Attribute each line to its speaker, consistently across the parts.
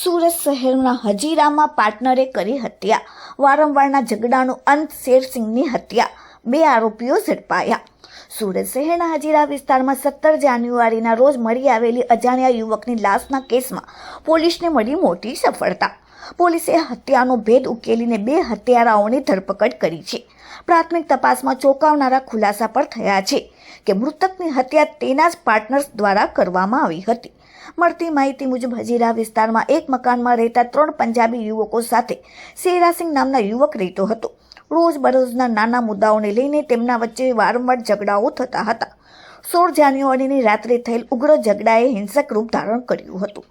Speaker 1: સુરત શહેરના હજીરામાં પાર્ટનરે કરી હત્યા. વારંવારના ઝઘડાનો અંત શેરસિંહની હત્યા. બે આરોપીઓ ઝડપાયા. સુરત શહેરના હજીરા વિસ્તારમાં સત્તર જાન્યુઆરીના રોજ મળી આવેલી અજાણ્યા યુવકની લાશના કેસમાં પોલીસને મળી મોટી સફળતા. પોલીસે હત્યાનો ભેદ ઉકેલીને બે હત્યારાઓની ધરપકડ કરી છે. પ્રાથમિક તપાસમાં ચોંકાવનારા ખુલાસા પર થયા છે કે મૃતકની હત્યા તેના જ પાર્ટનર્સ દ્વારા કરવામાં આવી હતી. મળતી માહિતી મુજબ હજીરા વિસ્તારમાં એક મકાનમાં રહેતા ત્રણ પંજાબી યુવકો સાથે શેરાસિંહ નામના યુવક રહેતો હતો. રોજબરોજના નાના મુદ્દાઓને લઈને તેમના વચ્ચે વારંવાર ઝઘડાઓ થતા હતા. સોળ જાન્યુઆરીની રાત્રે થયેલ ઉગ્ર ઝઘડાએ હિંસક રૂપ ધારણ કર્યું હતું.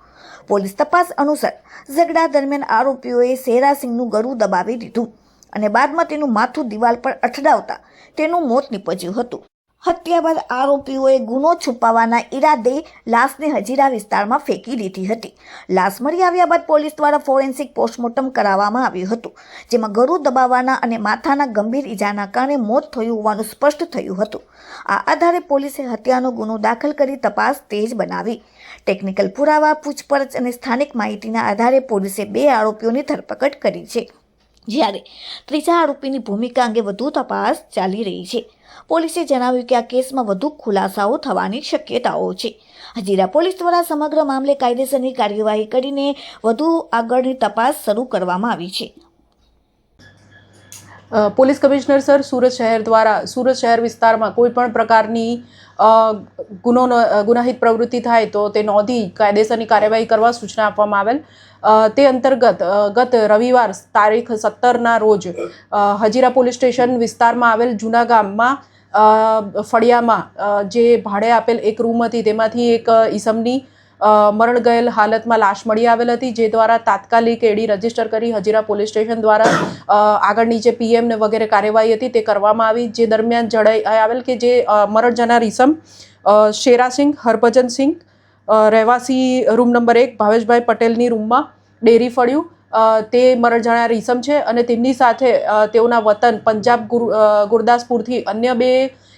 Speaker 1: પોલીસ તપાસ અનુસાર ઝઘડા દરમિયાન આરોપીઓએ સેરાસિંહનું ગળું દબાવી દીધું અને બાદમાં તેનું માથું દિવાલ પર અથડાવતા તેનું મોત નીપજ્યું હતું. હત્યા બાદ આરોપીઓએ ગુનો છુપાવવાના ઈરાદે લાશને હજીરા વિસ્તારમાં ફેંકી દીધી હતી. લાશ મળી આવ્યા બાદ પોલીસ દ્વારા ફોરેન્સિક પોસ્ટમોર્ટમ કરાવવામાં આવ્યું હતું, જેમાં ગરુ દબાવવાના અને માથાના ગંભીર ઈજાના કારણે મોત થયું હોવાનું સ્પષ્ટ થયું હતું. આ આધારે પોલીસે હત્યાનો ગુનો દાખલ કરી તપાસ તેજ બનાવી. ટેકનિકલ પુરાવા, પૂછપરછ અને સ્થાનિક માહિતીના આધારે પોલીસે બે આરોપીઓની ધરપકડ કરી છે. જ્યારે ત્રીજા આરોપીની ભૂમિકા અંગે વધુ તપાસ ચાલી રહી છે. પોલીસે જણાવ્યું કે આ કેસમાં વધુ ખુલાસાઓ થવાની શક્યતાઓ છે. હજીરા પોલીસ દ્વારા સમગ્ર મામલે કાયદેસરની કાર્યવાહી કરીને વધુ આગળની તપાસ શરૂ કરવામાં આવી છે.
Speaker 2: પોલીસ કમિશનર સર સુરત શહેર દ્વારા, સુરત શહેર વિસ્તારમાં કોઈ પણ પ્રકારની ગુનો ગુનાહિત પ્રવૃત્તિ થાય તો તે નોંધી કાયદેસરની કાર્યવાહી કરવા સૂચના આપવામાં આવેલ. તે અંતર્ગત ગત રવિવાર તારીખ સત્તરના રોજ હજીરા પોલીસ સ્ટેશન વિસ્તારમાં આવેલ જૂના ગામમાં ફળિયામાં જે ભાડે આપેલ એક રૂમ હતી તેમાંથી એક ઈસમની મરણ ગયેલ હાલતમાં લાશ મળી આવેલ હતી, જે દ્વારા તાત્કાલિક એડી રજિસ્ટર કરી હજીરા પોલીસ સ્ટેશન દ્વારા આગળની જે પીએમને વગેરે કાર્યવાહી હતી તે કરવામાં આવી. જે દરમિયાન જણાઈ આવેલ કે જે મરણ જનાર ઈસમ શેરાસિંહ હરભજનસિંહ રહેવાસી રૂમ નંબર એક ભાવેશભાઈ પટેલની રૂમમાં ડેરી ફળ્યું. તે મરણ જણાર ઈસમ છે અને તેમની સાથે તેઓના વતન પંજાબ ગુર ગુરદાસપુરથી અન્ય બે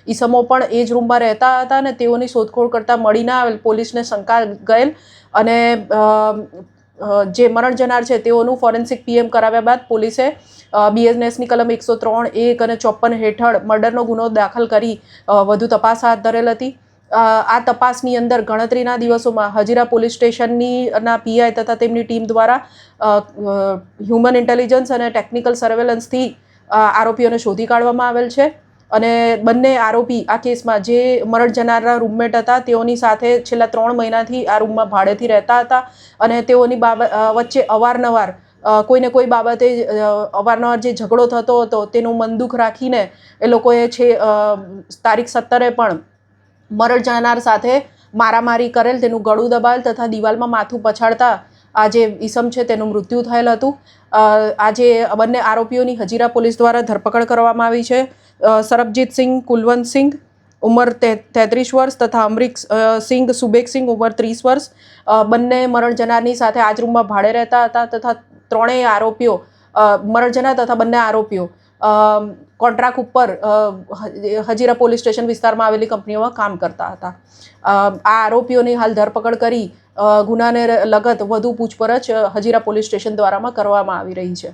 Speaker 2: ઈસમો પણ એ જ રૂમમાં રહેતા હતા ને તેઓની શોધખોળ કરતાં મળી ના આવેલ. પોલીસને શંકા ગયેલ અને જે મરણ જનાર છે તેઓનું ફોરેન્સિક પીએમ કરાવ્યા બાદ પોલીસે બીએનએસની કલમ એકસો ત્રણ, એક અને ચોપન હેઠળ મર્ડરનો ગુનો દાખલ કરી વધુ તપાસ હાથ ધરેલ હતી. આ તપાસની અંદર ગણતરીના દિવસોમાં હજીરા પોલીસ સ્ટેશનની ના પીઆઈ તથા તેમની ટીમ દ્વારા હ્યુમન ઇન્ટેલિજન્સ અને ટેકનિકલ સર્વેલન્સથી આરોપીઓને શોધી કાઢવામાં આવેલ છે. અને બંને આરોપી આ કેસમાં જે મરણ જનારા રૂમમેટ હતા, તેઓની સાથે છેલ્લા ત્રણ મહિનાથી આ રૂમમાં ભાડેથી રહેતા હતા અને તેઓની બાબત વચ્ચે અવારનવાર કોઈને કોઈ બાબતે અવારનવાર જે ઝઘડો થતો હતો તેનું મનદુખ રાખીને એ લોકોએ છે તારીખ સત્તરે પણ મરણ જનાર સાથે મારામારી કરેલ, તેનું ગળું દબાવેલ તથા દિવાલમાં માથું પછાડતા આ જે ઈસમ છે તેનું મૃત્યુ થયેલ હતું. આજે બંને આરોપીઓની હજીરા પોલીસ દ્વારા ધરપકડ કરવામાં આવી છે. સરબજીતસિંહ કુલવંતસિંહ ઉંમર તે તેત્રીસ વર્ષ તથા અમરીક સિંઘ સુબેકસિંહ ઉંમર ત્રીસ વર્ષ. બંને મરણ જનારની સાથે આ જ રૂમમાં ભાડે રહેતા હતા તથા ત્રણેય આરોપીઓ અ, મરણ જનાર તથા બંને આરોપીઓ કોન્ટ્રાક્ટ ઉપર હજીરા પોલીસ સ્ટેશન વિસ્તારમાં આવેલી કંપનીઓમાં કામ કરતા હતા. આ આરોપીઓની હાલ ધરપકડ કરી ગુનાને લગત વધુ પૂછપરછ હજીરા પોલીસ સ્ટેશન દ્વારામાં કરવામાં આવી રહી છે.